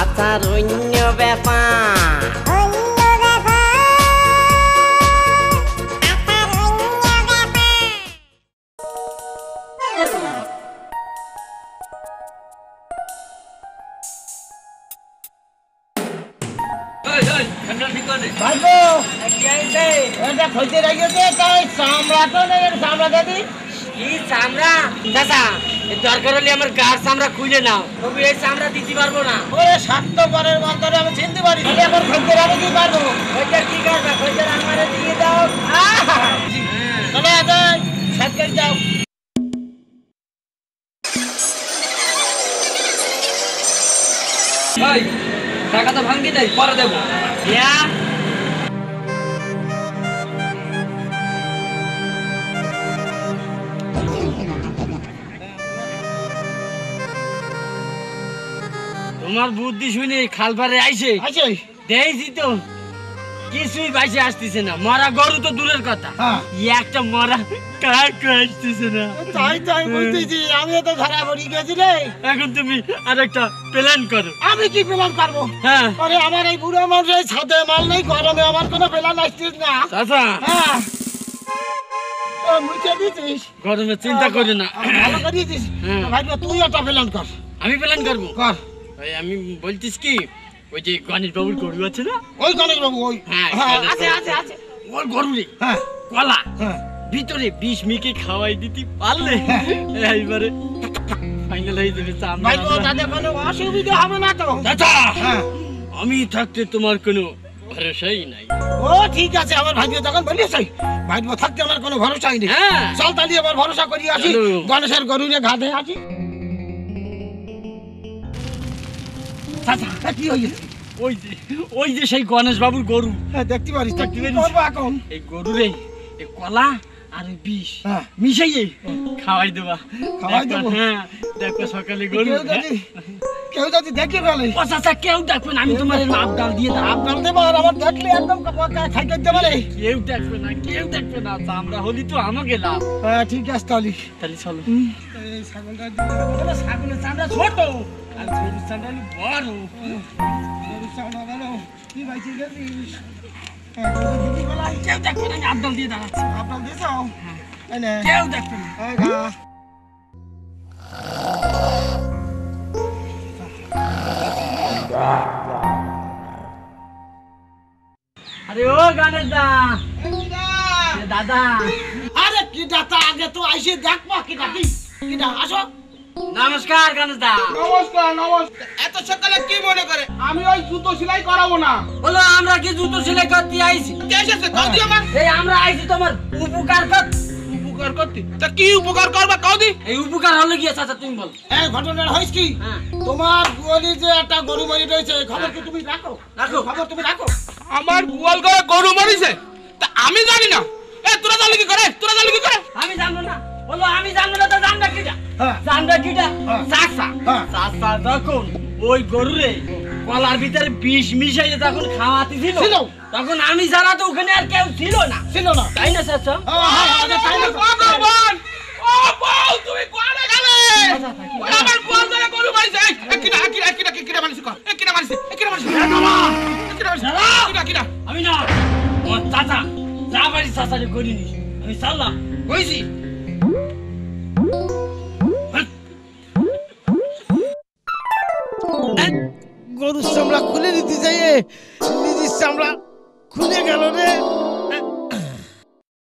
চাচার অন্য ব্যাপার। চামড়া তো নেই চামড়া দেবি কি চামড়া? এ দরকার হলে আমার গার চামড়া খুলে নাও। তবু এই চামড়া দিতে পারব না। ওরে স্বার্থপরের মন্তরে আমি চিনতে পারি তাহলে এখন খইতে রাখি কি পারব? ওইটা কি করবে আমারে দিয়ে দাও। চলে যাই সাত করে যাও ভাই টাকা তো ভাঙ্গি নাই পরে দেবো। ইয়া? তোমার বুদ্ধি শুনে খালপারে আইছে। দেখছি তো। কিছুই বাইসে আসতেছে না। মরা গরু তো দূরের কথা। হ্যাঁ। ই একটা মরা কাক আসতেছে না। তাই তো আমি বুঝতেছি আমিও তো ধরা পড়ি গেছি রে। এখন তুমি আরেকটা প্ল্যান করো। আমি কি প্ল্যান করব? হ্যাঁ। আরে আমার এই বুড়ো মানুষের ছাদে মাল নেই গরমে আমার কোনো প্ল্যান আসছিস না। চাচা। হ্যাঁ। গরমে চিন্তা করি না হ্যাঁ। ভাই তুই একটা প্ল্যান কর। আমি প্ল্যান করব। কর। ওই আমি বলছিস কি ওই যে গণেশ বাবুর গরু আছে না? ওই গণেশ বাবু ওই। হ্যাঁ, হ্যাঁ আছে আছে আছে। ওর গরু রে হ্যাঁ। কলা। হ্যাঁ। ভিতরে বিষ মিকে খাওয়াই দিতে পারলে? এইবারে ফাইনাল হয়ে যাবে ভাই তো তাতে কোনো অসুবিধা হবে না তো। চাচা! হ্যাঁ। আমি থাকতে তোমার কোনো ভরসাই নাই। ও ঠিক আছে আমার ভাগ্য যখন বলিস ভাগ্য থাকতে আমার কোনো ভরসাই নেই। হ্যাঁ। চল তাহলে আবার ভরসা করি আসি। গণেশের গরুরে ঘাটে আছি চাচা হ্যাঁ, কি ওই যে ওই যে সেই গণেশ বাবুর গরু। হ্যাঁ দেখতে পারিস দেখতে পারিস। এখন এই গরু রে এই কলা আর বিষ। হ্যাঁ। মিশাইয়ে খাওয়াই দেবা। খাওয়াই দেবো? হ্যাঁ দেখো সকালে গরু। কেউ যদি দেখে ফেলে। ও চাচা কেউ দেখবে না আমি তোমার লাভ ডাল দিয়ে দাও আপনার দেবো আর আমার দেখলে একদম খাই করতে পারে। কেউ দেখবে না কেউ দেখবে না চামড়া হলি তো আমাকে লাভ। হ্যাঁ ঠিক আছে তাহলে। তাহলে চলো। ছাগলটা ছাগলের চামড়া ছোট। আর গরুর চামড়া হলো বড় গরুর চামড়া ভালো কি ভাইছি গেছিস হ্যাঁ, গরু দিদি বলাই। কেউ দেখবে না আমি আবদাল দিয়ে দাঁড়াচ্ছি আপনার দিছ এই নে। কেউ দেখবে না এই খা। আরে ও গানের দা এ দাদা আরে কি ডাটা আগে তো আইসে দেখব কি ডাকি কি ডা আসো নমস্কার গানের দা নমস্কার নমস্কার। এত সকালে কি মনে করে? আমি ওই জুতো সেলাই করাবো না। বলো আমরা কি জুতো সেলাই করতে আইছি? কে এসেছে? কাউদি আমার এই আমরা আইছি তোমার উপকার কর। উপকার করতে? তা কি উপকার করবা কাউদি এই উপকার হলে গিয়ে চাচা তুমি বল। এই ঘটনাটা হয়েছে কি? হ্যাঁ। তোমার গোয়ালি যে একটা গরু মরি রয়েছে এই খবর কি তুমি রাখো? রাখো। খবর তুমি রাখো। আমার গোয়াল করে গরু মরিছে? তা আমি জানি না। এ তোরা জানলি কি করে? তোরা জানলি কি করে? আমি জানব না। বলো আমি জানব না তো জানবে কিটা? হ্যাঁ। জানবে কিটা? হ্যাঁ। চাচা হ্যাঁ। চাচা যখন ওই গরুরে কলার ভিতরে বিষ মিশাইয়ে তখন খাওয়াতে ছিল। তখন আমি ছাড়া তো ওখানে আর কেউ ছিল না। ছিল না। তাই না চাচা তুমি কোয়ারে গেলে? আমার গোয়াল করে গরু মরিছে। মানিস কিনা কিনা আমি না ও চাচা যা বাড়ি চাচারে করিনি আমি চাললাম। কইছি। গরুর চামড়া খুলে নিতে চাইয়ে নিজের চামড়া খুলে গেল রে।